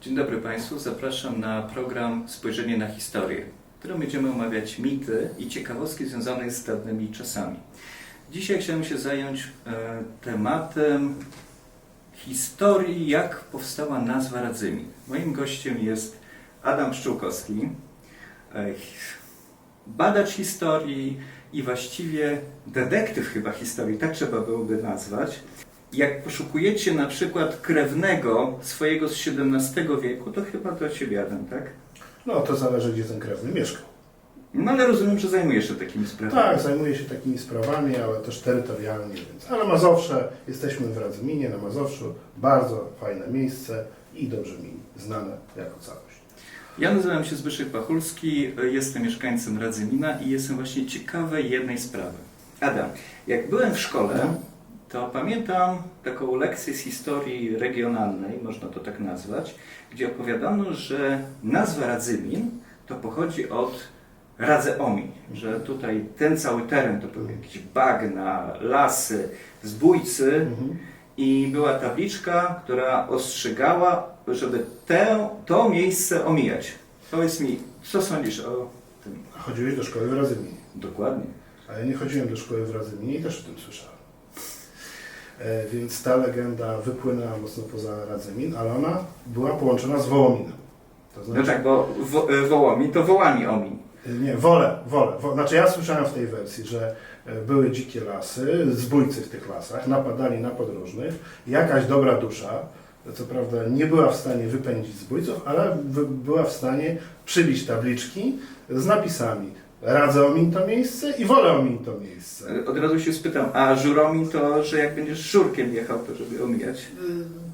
Dzień dobry Państwu, zapraszam na program Spojrzenie na historię, w którym będziemy omawiać mity i ciekawostki związane z dawnymi czasami. Dzisiaj chciałem się zająć e, tematem historii, jak powstała nazwa Radzymin. Moim gościem jest Adam Pszczółkowski, e, badacz historii i właściwie detektyw chyba historii, tak trzeba byłoby nazwać. Jak poszukujecie na przykład krewnego swojego z XVII wieku, to chyba do ciebie Adam, tak? No to zależy, gdzie ten krewny mieszkał. No ale rozumiem, że zajmujesz się takimi sprawami. Tak, zajmuję się takimi sprawami, ale też terytorialnie, więc. Ale Mazowsze, jesteśmy w Radzyminie, na Mazowszu, bardzo fajne miejsce i dobrze mi znane jako całość. Ja nazywam się Zbyszek Pachulski, jestem mieszkańcem Radzymina i jestem właśnie ciekawy jednej sprawy. Adam, jak byłem w szkole, Mhm. To pamiętam taką lekcję z historii regionalnej, można to tak nazwać, gdzie opowiadano, że nazwa Radzymin to pochodzi od Radzeomi, że tutaj ten cały teren to były jakieś bagna, lasy, zbójcy Mhm. i była tabliczka, która ostrzegała, żeby te, to miejsce omijać. Powiedz mi, co sądzisz o tym? Chodziłeś do szkoły w Radzyminie. Dokładnie. A ja nie chodziłem do szkoły w Radzyminie i też o tym słyszałem. E, więc ta legenda wypłynęła mocno poza Radzymin, ale ona była połączona z Wołominem. To No tak, bo wo, e, wołomi to wołami omi. Nie, wolę, wolę. Wo, znaczy ja słyszałem w tej wersji, że e, były dzikie lasy, zbójcy w tych lasach, napadali na podróżnych. Jakaś dobra dusza, co prawda nie była w stanie wypędzić zbójców, ale była w stanie przybić tabliczki z napisami radzę omin to miejsce i wolę omin to miejsce. E, Od razu się spytam, a żuromi to, że jak będziesz żurkiem jechał, to żeby omijać? Y,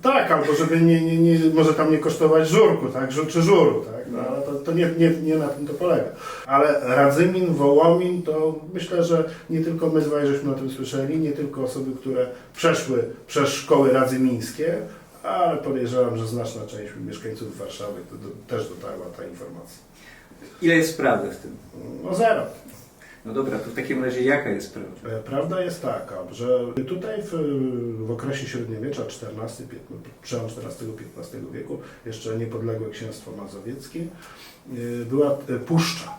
Tak, albo żeby nie, nie, nie, może tam nie kosztować żurku, tak, Żu- czy żuru, tak, no, ale to, to nie, nie, nie na tym to polega. Ale Radzymin, Wołomin, to myślę, że nie tylko my dwaj żeśmy o tym słyszeli, nie tylko osoby, które przeszły przez szkoły radzymińskie, ale podejrzewam, że znaczna część mieszkańców Warszawy to, to też dotarła ta informacja. Ile jest prawdy w tym? No zero. No dobra, to w takim razie jaka jest prawda? E, Prawda jest taka, że tutaj w, w okresie średniowiecza, XIV, piętna- przełom XIV-XV wieku, jeszcze niepodległe księstwo mazowieckie, e, była e, puszcza.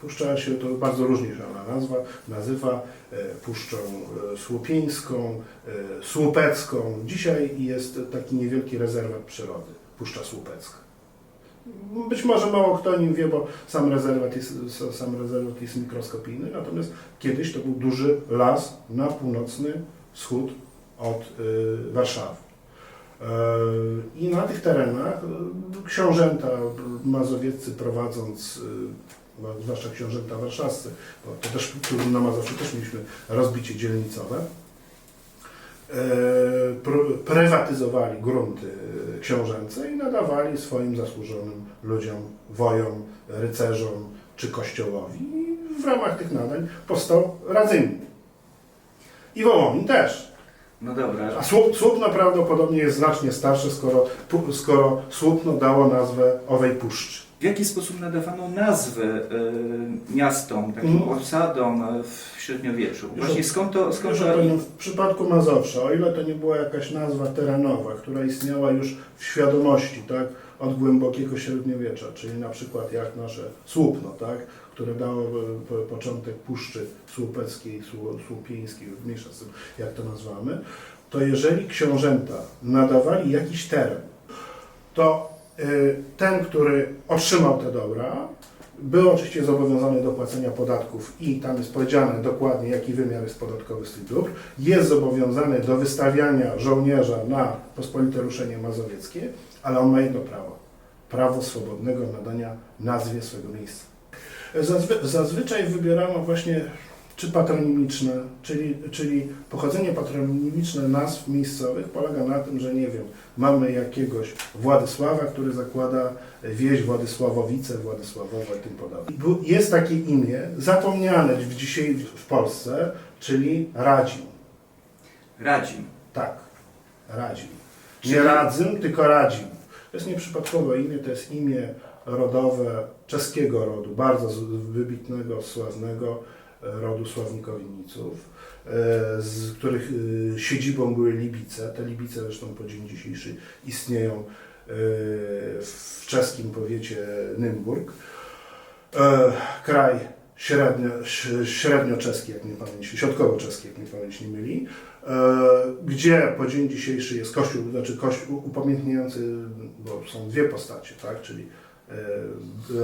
Puszcza się, to bardzo różnie się ona nazwa, nazywa puszczą słupieńską, słupecką. Dzisiaj jest taki niewielki rezerwat przyrody, Puszcza Słupecka. Być może mało kto o nim wie, bo sam rezerwat jest, sam rezerwat jest mikroskopijny, natomiast kiedyś to był duży las na północny wschód od y, Warszawy. E, I na tych terenach y, książęta mazowieccy prowadząc, y, no, zwłaszcza książęta warszawscy, bo to też tu na Mazowszu też mieliśmy rozbicie dzielnicowe, prywatyzowali grunty książęce i nadawali swoim zasłużonym ludziom, wojom, rycerzom czy kościołowi. I w ramach tych nadań powstał Radzymin. I Wołomin też. No dobra, A Słup, Słupno prawdopodobnie jest znacznie starsze, skoro, skoro Słupno dało nazwę owej puszczy. W jaki sposób nadawano nazwy y, miastom, takim Mhm. osadom e, w średniowieczu? Już Właśnie od- skąd to, skąd to w przypadku Mazowsza, o ile to nie była jakaś nazwa terenowa, która istniała już w świadomości, tak, od głębokiego średniowiecza, czyli na przykład jak nasze Słupno, tak, które dało e, po- początek Puszczy Słupeckiej, Słu- Słupieńskiej, mniejsza z tym, jak to nazwamy, to jeżeli książęta nadawali jakiś teren, to ten, który otrzymał te dobra, był oczywiście zobowiązany do płacenia podatków i tam jest powiedziane dokładnie, jaki wymiar jest podatkowy z tych dóbr. Jest zobowiązany do wystawiania żołnierza na pospolite ruszenie mazowieckie, ale on ma jedno prawo. Prawo swobodnego nadania nazwie swego miejsca. Zazwy, zazwyczaj wybierano właśnie czy patronimiczne, czyli, czyli pochodzenie patronimiczne nazw miejscowych polega na tym, że nie wiem, mamy jakiegoś Władysława, który zakłada wieś Władysławowice, Władysławowa i tym podobne. Jest takie imię, zapomniane w dzisiaj w Polsce, czyli Radzim. Radzim. Tak, Radzim. Czyli- Nie Radzym, tylko Radzim. To jest nieprzypadkowe imię, to jest imię rodowe czeskiego rodu, bardzo wybitnego, sławnego rodu Sławnikowiców, e, z których e, siedzibą były Libice. Te Libice zresztą po dzień dzisiejszy istnieją w czeskim powiecie Nymburk. E, Kraj średnio, średnioczeski, jak mnie pamięć, środkowo-czeski, jak mnie pamięć nie myli, e, gdzie po dzień dzisiejszy jest kościół, znaczy kościół upamiętniający, bo są dwie postacie, tak, czyli e,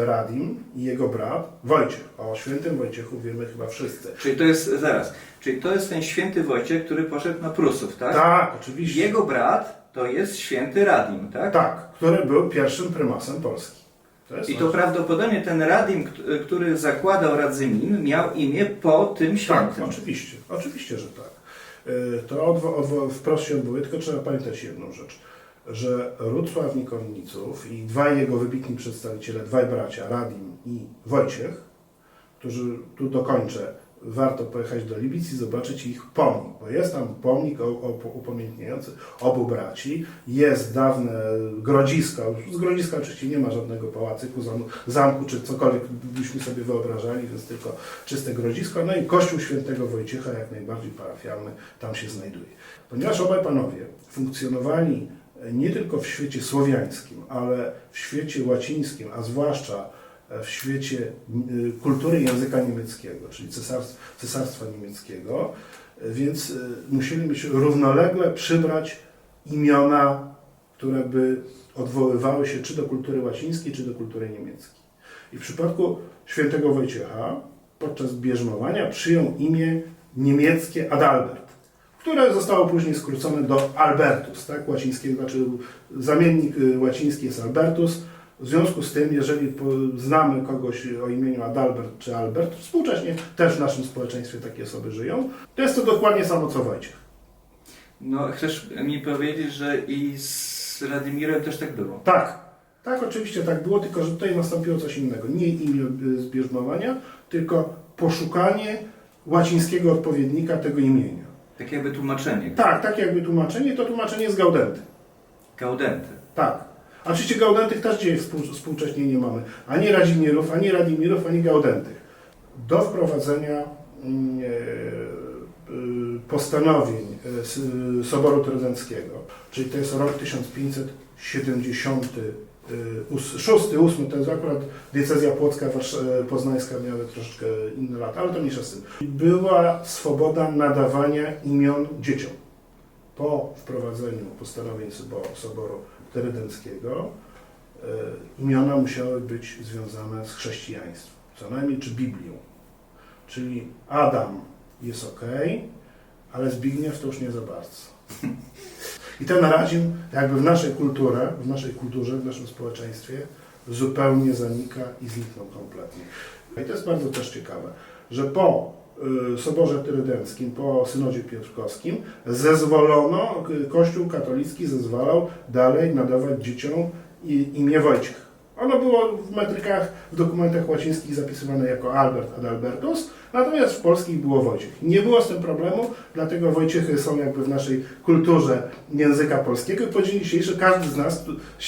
Radim i jego brat Wojciech. O świętym Wojciechu wiemy chyba wszyscy. Czyli to jest, zaraz, czyli to jest ten święty Wojciech, który poszedł na Prusów, tak? Tak, oczywiście. Jego brat to jest święty Radim, tak? Tak, który był pierwszym prymasem Polski. To I to prawdopodobnie ten Radim, kt- który zakładał Radzymin, miał imię po tym Tak, świętym. oczywiście, oczywiście, że tak. Y, To odwo, odwo, wprost się odwołuje, tylko trzeba pamiętać jedną rzecz, że ród Sławnikorniców i dwaj jego wybitni przedstawiciele, dwaj bracia, Radim i Wojciech, którzy, tu dokończę, warto pojechać do Libic i zobaczyć ich pomnik, bo jest tam pomnik upamiętniający obu braci, jest dawne grodzisko, z grodziska oczywiście nie ma żadnego pałacyku, zam- zamku czy cokolwiek byśmy sobie wyobrażali, więc tylko czyste grodzisko, no i kościół świętego Wojciecha, jak najbardziej parafialny, tam się znajduje. Ponieważ obaj panowie funkcjonowali nie tylko w świecie słowiańskim, ale w świecie łacińskim, a zwłaszcza w świecie y, kultury języka niemieckiego, czyli cesarstw, cesarstwa niemieckiego, więc y, musieli równolegle przybrać imiona, które by odwoływały się czy do kultury łacińskiej, czy do kultury niemieckiej. I w przypadku świętego Wojciecha podczas bierzmowania przyjął imię niemieckie Adalbert, które zostało później skrócone do Albertus, tak, łacińskiego, znaczy zamiennik y, łaciński jest Albertus. W związku z tym, jeżeli znamy kogoś o imieniu Adalbert czy Albert, współcześnie też w naszym społeczeństwie takie osoby żyją, to jest to dokładnie samo co Wojciech. No, chcesz mi powiedzieć, że i z Radymirem też tak było? Tak, tak, oczywiście tak było, tylko że tutaj nastąpiło coś innego. Nie imię y, zbierzmowania, tylko poszukanie łacińskiego odpowiednika tego imienia. Tak jakby tłumaczenie. Tak, tak jakby tłumaczenie, to tłumaczenie z Gaudenty. Gaudenty. Tak. A oczywiście Gaudentych też dzisiaj współ, współcześnie nie mamy. Ani Radzimirów, ani Radimirów, ani Gaudentych. Do wprowadzenia mm, e, e, postanowień S- Soboru Trydenckiego, czyli to jest rok 1576, 8, to jest akurat diecezja płocka, e, poznańska miały troszeczkę inne lata, ale to mniejsza z tym. Była swoboda nadawania imion dzieciom po wprowadzeniu postanowień Sobo- Soboru Trydenckiego e, imiona musiały być związane z chrześcijaństwem, co najmniej czy Biblią. Czyli Adam jest ok, ale Zbigniew to już nie za bardzo. I ten Radzim jakby w naszej kulturze, w naszej kulturze, w naszym społeczeństwie zupełnie zanika i zniknął kompletnie. I to jest bardzo też ciekawe, że po y, Soborze Trydenckim, po Synodzie Piotrkowskim zezwolono, Kościół katolicki zezwalał dalej nadawać dzieciom imię Wojciech. Ono było w metrykach, w dokumentach łacińskich zapisywane jako Albert Adalbertus, natomiast w polskich było Wojciech. Nie było z tym problemu, dlatego Wojciechy są jakby w naszej kulturze języka polskiego i po dzień dzisiejszy każdy z nas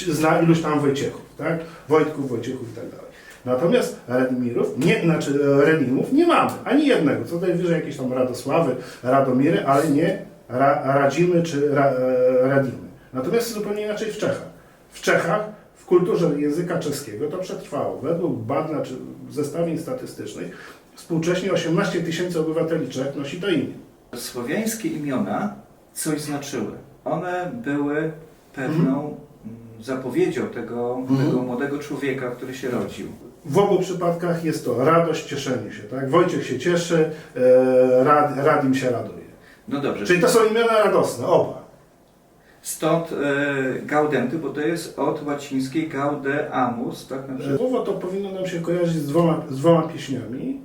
zna iluś tam Wojciechów, tak? Wojtków, Wojciechów i tak dalej. Natomiast Radimirów, nie, znaczy e, Redimów nie mamy, ani jednego. Co najwyżej jakieś tam Radosławy, Radomiry, ale nie ra, Radzimy czy ra, e, Radimy. Natomiast zupełnie inaczej w Czechach. W Czechach w kulturze języka czeskiego to przetrwało. Według badań czy zestawień statystycznych współcześnie 18 tysięcy obywateli Czech nosi to imię. Słowiańskie imiona coś znaczyły. One były pewną mm, zapowiedzią tego, Mhm. tego młodego człowieka, który się rodził. W obu przypadkach jest to radość, cieszenie się. Tak? Wojciech się cieszy, e, Rad, Radim się raduje. No dobrze, Czyli to są imiona radosne, oba. stąd e, Gaudenty, bo to jest od łacińskiej gaudeamus, tak na przykład. Słowo to powinno nam się kojarzyć z dwoma, z dwoma pieśniami.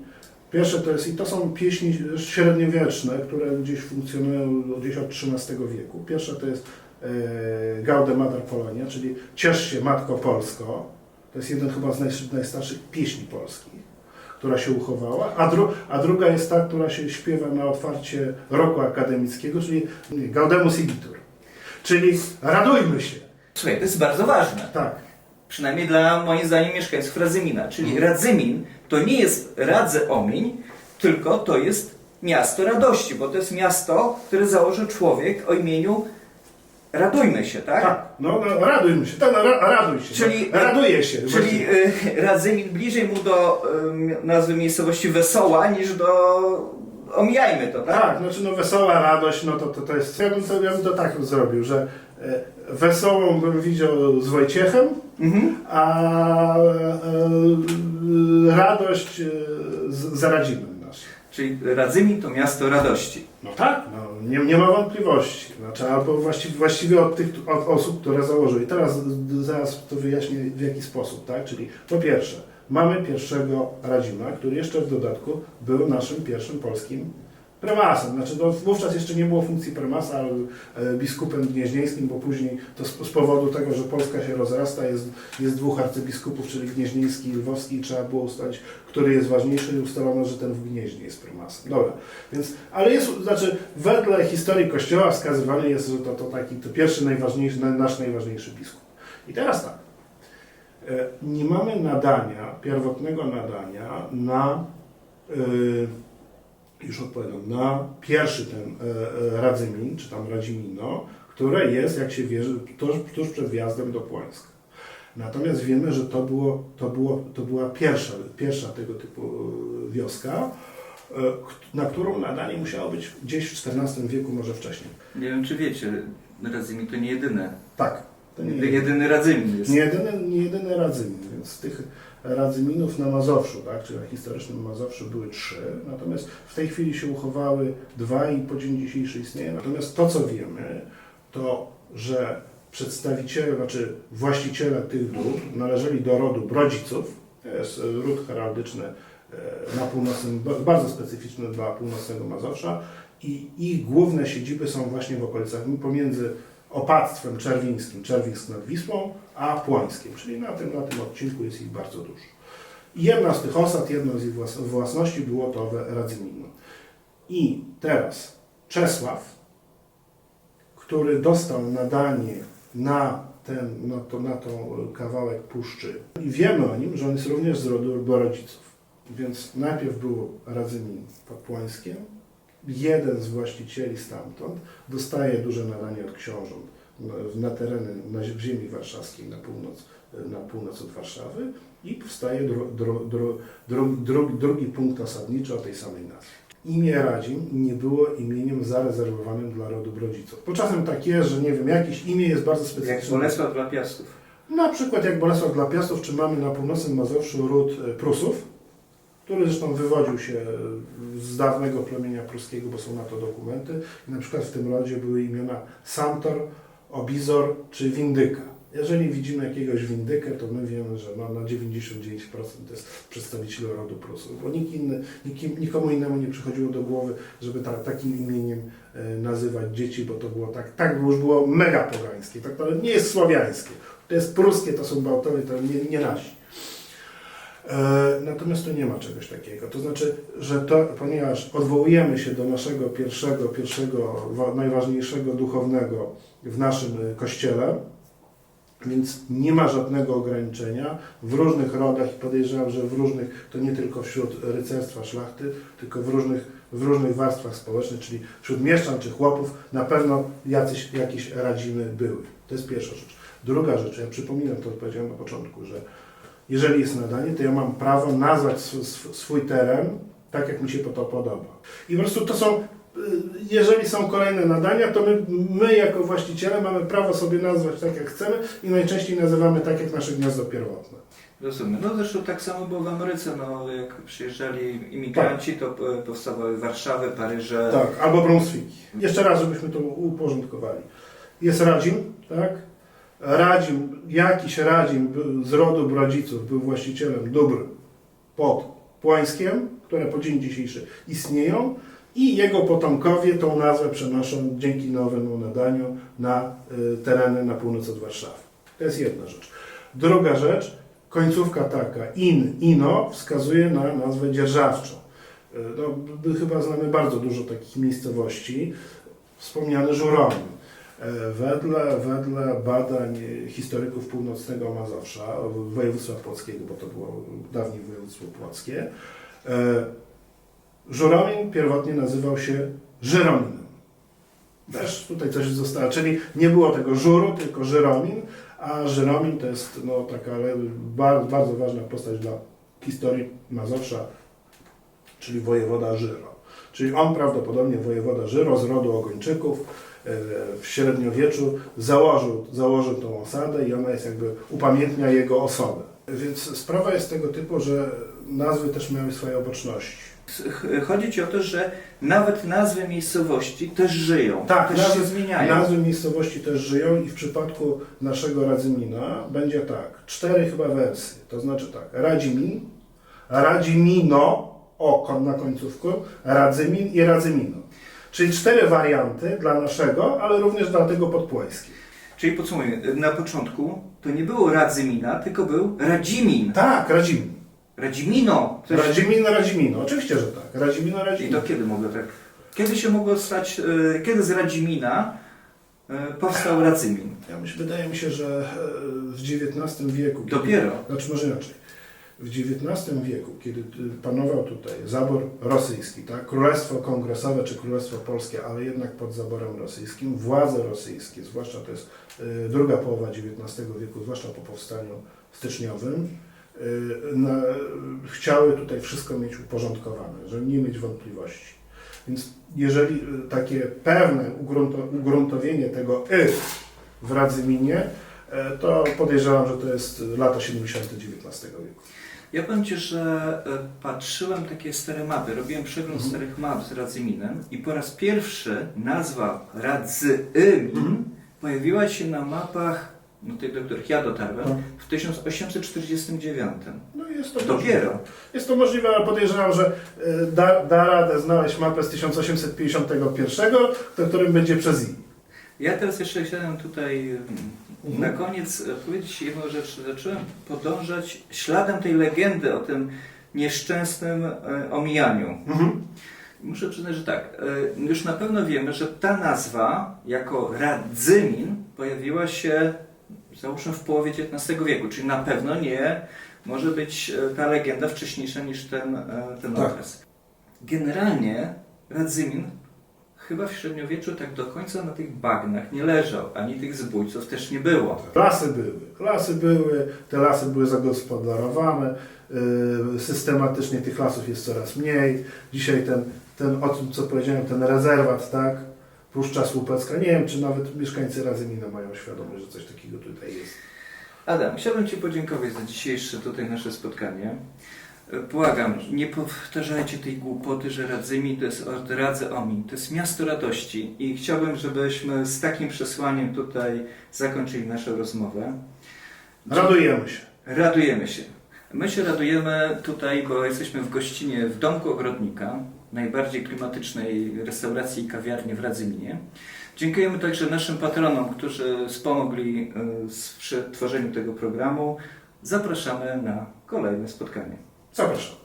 Pierwsze to jest, i to są pieśni średniowieczne, które gdzieś funkcjonują gdzieś od XIII wieku. Pierwsza to jest e, Gaude Mater Polonia, czyli Ciesz się Matko Polsko. To jest jeden chyba z najs- najstarszych pieśni polskich, która się uchowała. A, dru, a druga jest ta, która się śpiewa na otwarcie roku akademickiego, czyli Gaudemus Igitur. Czyli radujmy się. Słuchaj, to jest bardzo ważne. Tak. Przynajmniej dla moim zdaniem mieszkańców Radzymina. Czyli Radzymin to nie jest Radzeomiń, tylko to jest miasto radości, bo to jest miasto, które założył człowiek o imieniu radujmy się, tak? Tak, no, no radujmy się, tak, no, ra, raduj się. Czyli- no, raduje się. Czyli właśnie. y, Radzymin bliżej mu do y, nazwy miejscowości Wesoła niż do... Omijajmy to, tak? Tak, znaczy no wesoła radość, no to, to, to jest, ja bym, to, ja bym to tak zrobił, że e, wesołą bym widział z Wojciechem, Mhm. a e, radość e, z, z Radzimem naszym. Czyli Radzymin to miasto radości. No tak, no, nie, nie ma wątpliwości. Znaczy, albo właściwie, właściwie od tych od osób, które założyły. I teraz zaraz to wyjaśnię w jaki sposób, tak? Czyli po pierwsze, mamy pierwszego Radzima, który jeszcze w dodatku był naszym pierwszym polskim prymasem. Znaczy, no, wówczas jeszcze nie było funkcji prymasa, ale e, biskupem gnieźnieńskim, bo później to z, z powodu tego, że Polska się rozrasta, jest, jest dwóch arcybiskupów, czyli gnieźnieński i lwowski i trzeba było ustalić, który jest ważniejszy i ustalono, że ten w Gnieźnie jest prymasem. Dobra, więc, ale jest, znaczy wedle historii Kościoła wskazywany jest, że to, to taki to pierwszy najważniejszy, na- nasz najważniejszy biskup. I teraz tak, e, nie mamy nadania, pierwotnego nadania na, e, już odpowiadam, na pierwszy ten e, e, Radzymin, czy tam Radzimino, które jest, jak się wierzy, tuż, tuż przed wjazdem do Płońska. Natomiast wiemy, że to, było, to, było, to była pierwsza, pierwsza tego typu e, wioska, na którą nadanie musiało być gdzieś w XIV wieku, może wcześniej. Nie wiem, czy wiecie, Radzymin to nie jedyne. Tak. To nie, jedyny Radzymin jest. nie, jedyny, nie jedyny Radzymin, więc tych Radzyminów na Mazowszu, tak, czyli na historycznym Mazowszu były trzy, natomiast w tej chwili się uchowały dwa i po dzień dzisiejszy istnieje. Natomiast to, co wiemy, to, że przedstawiciele, znaczy właściciele tych dóbr należeli do rodu Brodziców, to jest ród heraldyczny e, na północnym, ba- bardzo specyficzny dla północnego Mazowsza i ich główne siedziby są właśnie w okolicach pomiędzy opactwem czerwińskim, Czerwińsk nad Wisłą, a Płońskiem, czyli na tym, na tym odcinku jest ich bardzo dużo. Jedna z tych osad, jedna z ich włas- własności było to Radzymino. I teraz Czesław, który dostał nadanie na ten, na, to, na tą kawałek puszczy i wiemy o nim, że on jest również z rodu Borodziców. Więc najpierw był Radzymin pod Płońskiem, jeden z właścicieli stamtąd dostaje duże nadanie od książąt na, tereny na, ziemi warszawskiej na północ, na północ od Warszawy i powstaje dru, dru, dru, dru, drugi punkt osadniczy o tej samej nazwie. Imię Radzim nie było imieniem zarezerwowanym dla rodu Brodziców. Bo czasem tak jest, że nie wiem, jakieś imię jest bardzo Jak specyficzne. Bolesław dla Piastów. Na przykład jak Bolesław dla Piastów, czy mamy na północnym Mazowszu ród e, Prusów, który zresztą wywodził się z dawnego plemienia pruskiego, bo są na to dokumenty. I na przykład w tym rodzie były imiona Samtor, Obizor czy Windyka. Jeżeli widzimy jakiegoś windykę, to my wiemy, że no, na 99% to jest przedstawiciel rodu Prusów, bo nikt inny, nikim, nikomu innemu nie przychodziło do głowy, żeby ta, takim imieniem e, nazywać dzieci, bo to było tak, tak już było mega pogańskie, tak to nie jest słowiańskie. To jest pruskie, to są Bałtowie, to nie, nie nasi. E, Natomiast tu nie ma czegoś takiego. To znaczy, że to, ponieważ odwołujemy się do naszego pierwszego, pierwszego wa- najważniejszego duchownego w naszym e, kościele, więc nie ma żadnego ograniczenia w różnych rodach i podejrzewam, że w różnych, to nie tylko wśród rycerstwa szlachty, tylko w różnych, w różnych warstwach społecznych, czyli wśród mieszczan czy chłopów na pewno jacyś, jakieś radzimy były. To jest pierwsza rzecz. Druga rzecz, ja przypominam, to powiedziałem na początku, że jeżeli jest nadanie, to ja mam prawo nazwać sw- sw- swój teren tak, jak mi się to podoba. I po prostu to są, y, jeżeli są kolejne nadania, to my, my jako właściciele mamy prawo sobie nazwać tak, jak chcemy i najczęściej nazywamy tak, jak nasze gniazdo pierwotne. Rozumiem. No zresztą tak samo było w Ameryce, no jak przyjeżdżali imigranci, to e, powstawały Warszawy, Paryże. Tak, albo Brunswiki. Jeszcze raz, żebyśmy to uporządkowali. Jest Radzim, tak? Radzim, jakiś Radzim z rodu Brodziców był właścicielem dóbr pod Płońskiem, które po dzień dzisiejszy istnieją i jego potomkowie tą nazwę przenoszą dzięki nowemu nadaniu na y, tereny na północ od Warszawy. To jest jedna rzecz. Druga rzecz, końcówka taka in, ino wskazuje na nazwę dzierżawczą. Y, No, chyba znamy bardzo dużo takich miejscowości. Wspomniany Żuromin. E, Wedle, wedle badań historyków północnego Mazowsza, województwa płockiego, bo to było dawniej województwo płockie, e, Żuromin pierwotnie nazywał się Żyrominem. Też tutaj coś zostało, czyli nie było tego żuru, tylko Żyromin, a Żyromin to jest no, taka bardzo, bardzo ważna postać dla historii Mazowsza, czyli wojewoda Żyro. Czyli on prawdopodobnie, wojewoda Żyro z rodu Ogończyków w średniowieczu założył, założył tą osadę i ona jest jakby upamiętnia jego osobę. Więc sprawa jest tego typu, że nazwy też miały swoje oboczności. Ch- Chodzi Ci o to, że nawet nazwy miejscowości też żyją, Tak, też nazwy- się zmieniają. Nazwy miejscowości też żyją i w przypadku naszego Radzymina będzie tak, cztery chyba wersje, to znaczy tak, Radzimin, Radzimino, o na końcówku, Radzymin i Radzymino. Czyli cztery warianty dla naszego, ale również dla tego podpłojskiego. Czyli podsumujmy, na początku to nie było Radzymina, tylko był Radzimin. Tak, Radzimin. Radzimino. Jest- Radzimino, Radzimino, oczywiście, że tak. Radzimino, I Radzimino. to kiedy mogło tak? Kiedy się mogło stać, e, kiedy z Radzimina e, powstał Radzymin? Ja myślę, wydaje mi się, że e, w XIX wieku... kiedy- Dopiero. Znaczy może inaczej. W XIX wieku, kiedy y, panował tutaj zabór rosyjski, tak? Królestwo Kongresowe czy Królestwo Polskie, ale jednak pod zaborem rosyjskim, władze rosyjskie, zwłaszcza to jest y, druga połowa XIX wieku, zwłaszcza po powstaniu styczniowym, y, na, chciały tutaj wszystko mieć uporządkowane, żeby nie mieć wątpliwości. Więc jeżeli takie pewne ugrunto- ugruntowienie tego y w Radzyminie, to podejrzewam, że to jest lata 70. XIX wieku. Ja powiem Ci, że e, patrzyłem takie stare mapy, robiłem przegląd Mhm. starych map z Radzyminem i po raz pierwszy nazwa Radzymin Mhm. pojawiła się na mapach, no tych, do których ja dotarłem, Tak. w 1849. No jest to Dopiero. Jest to możliwe, ale podejrzewam, że e, da, da radę znaleźć mapę z 1851, to którym będzie przez i. Ja teraz jeszcze chciałem tutaj mm. Na koniec e, powiedzieć jedną rzecz. Zacząłem podążać śladem tej legendy o tym nieszczęsnym e, omijaniu. Mhm. Muszę przyznać, że tak, e, już na pewno wiemy, że ta nazwa jako Radzymin pojawiła się załóżmy w połowie XIX wieku, czyli na pewno nie może być ta legenda wcześniejsza niż ten, ten Tak. okres. Generalnie Radzymin chyba w średniowieczu tak do końca na tych bagnach nie leżał, ani tych zbójców też nie było. Lasy były. Lasy były, te lasy były zagospodarowane. y, Systematycznie tych lasów jest coraz mniej. Dzisiaj ten, ten o tym co powiedziałem, ten rezerwat, tak? Puszcza Słupecka. Nie wiem, czy nawet mieszkańcy Radzymina mają świadomość, że coś takiego tutaj jest. Adam, chciałbym Ci podziękować za dzisiejsze tutaj nasze spotkanie. E, Błagam, nie powtarzajcie tej głupoty, że Radzymin to jest od Radzy Omin. To jest miasto radości i chciałbym, żebyśmy z takim przesłaniem tutaj zakończyli naszą rozmowę. Radujemy się. Radujemy się. My się radujemy tutaj, bo jesteśmy w gościnie w Domku Ogrodnika, najbardziej klimatycznej restauracji i kawiarni w Radzyminie. Dziękujemy także naszym patronom, którzy wspomogli y, z- przy tworzeniu tego programu. Zapraszamy na kolejne spotkanie. Zapraszam.